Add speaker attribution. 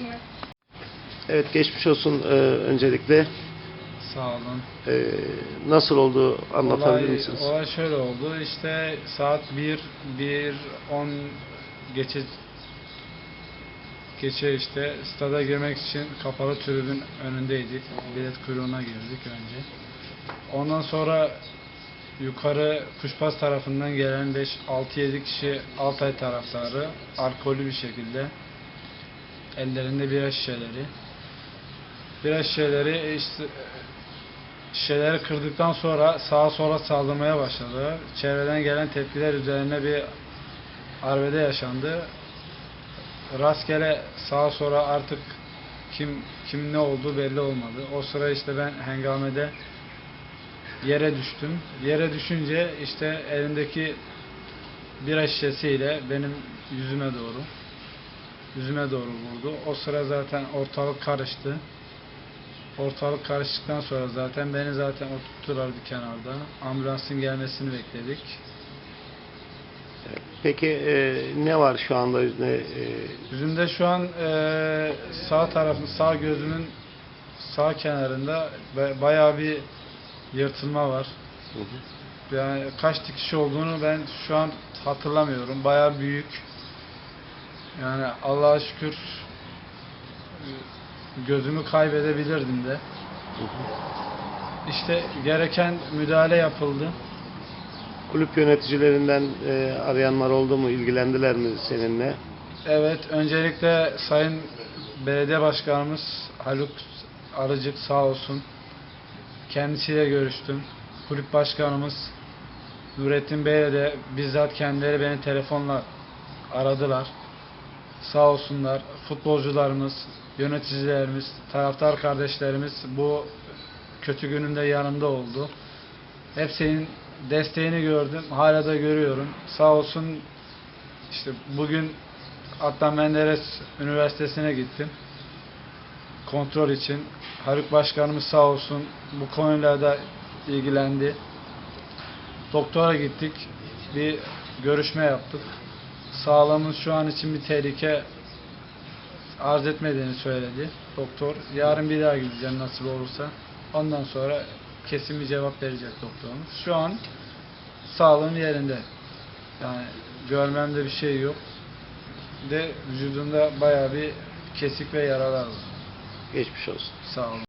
Speaker 1: şimdi.
Speaker 2: Evet geçmiş olsun e, öncelikle.
Speaker 3: Sağ olun.
Speaker 2: E, nasıl oldu anlatabilir
Speaker 3: olay,
Speaker 2: misiniz?
Speaker 3: olay şöyle oldu. İşte saat 1, 1, 10 geçe geçe işte stada girmek için kapalı tribün önündeydik. Bilet kuyruğuna girdik önce. Ondan sonra yukarı Kuşbaz tarafından gelen 5 6-7 kişi Altay taraftarı alkollü bir şekilde ellerinde bira şişeleri bira şişeleri işte şişeleri kırdıktan sonra sağa sola saldırmaya başladı. Çevreden gelen tepkiler üzerine bir arbede yaşandı. Rastgele sağa sola artık kim kim ne olduğu belli olmadı. O sıra işte ben hengamede yere düştüm. Yere düşünce işte elindeki bira şişesiyle benim yüzüme doğru yüzüme doğru vurdu. O sıra zaten ortalık karıştı. Ortalık karıştıktan sonra zaten beni zaten oturttular bir kenarda. Ambulansın gelmesini bekledik.
Speaker 2: Peki e, ne var şu anda yüzüne? E,
Speaker 3: Yüzümde şu an eee, sağ tarafın sağ gözümün sağ kenarında ba- bayağı bir yırtılma var.
Speaker 2: hı hı.
Speaker 3: Yani kaç dikiş olduğunu ben şu an hatırlamıyorum. Bayağı büyük. Yani Allah'a şükür e, gözümü kaybedebilirdim de. İşte gereken müdahale yapıldı.
Speaker 2: Kulüp yöneticilerinden e, arayanlar oldu mu? İlgilendiler mi seninle?
Speaker 3: Evet, öncelikle Sayın Belediye Başkanımız Haluk Arıcık sağ olsun. Kendisiyle görüştüm. Kulüp Başkanımız Nurettin Bey'le de bizzat kendileri beni telefonla aradılar. Sağ olsunlar. Futbolcularımız, yöneticilerimiz, taraftar kardeşlerimiz bu kötü günümde yanımda oldu. Hepsinin desteğini gördüm. Hala da görüyorum. Sağ olsun işte bugün Adnan Menderes Üniversitesi'ne gittim. Kontrol için. Haluk Başkanımız sağ olsun bu konuyla da ilgilendi. Doktora gittik. Bir görüşme yaptık. Sağlığımız şu an için bir tehlike arz etmediğini söyledi doktor. Yarın bir daha gideceğim nasip olursa. Ondan sonra kesin bir cevap verecek doktorumuz. Şu an sağlığım yerinde. Yani görmemde bir şey yok. De vücudunda bayağı bir kesik ve yaralar var.
Speaker 2: Geçmiş olsun.
Speaker 3: Sağ olun.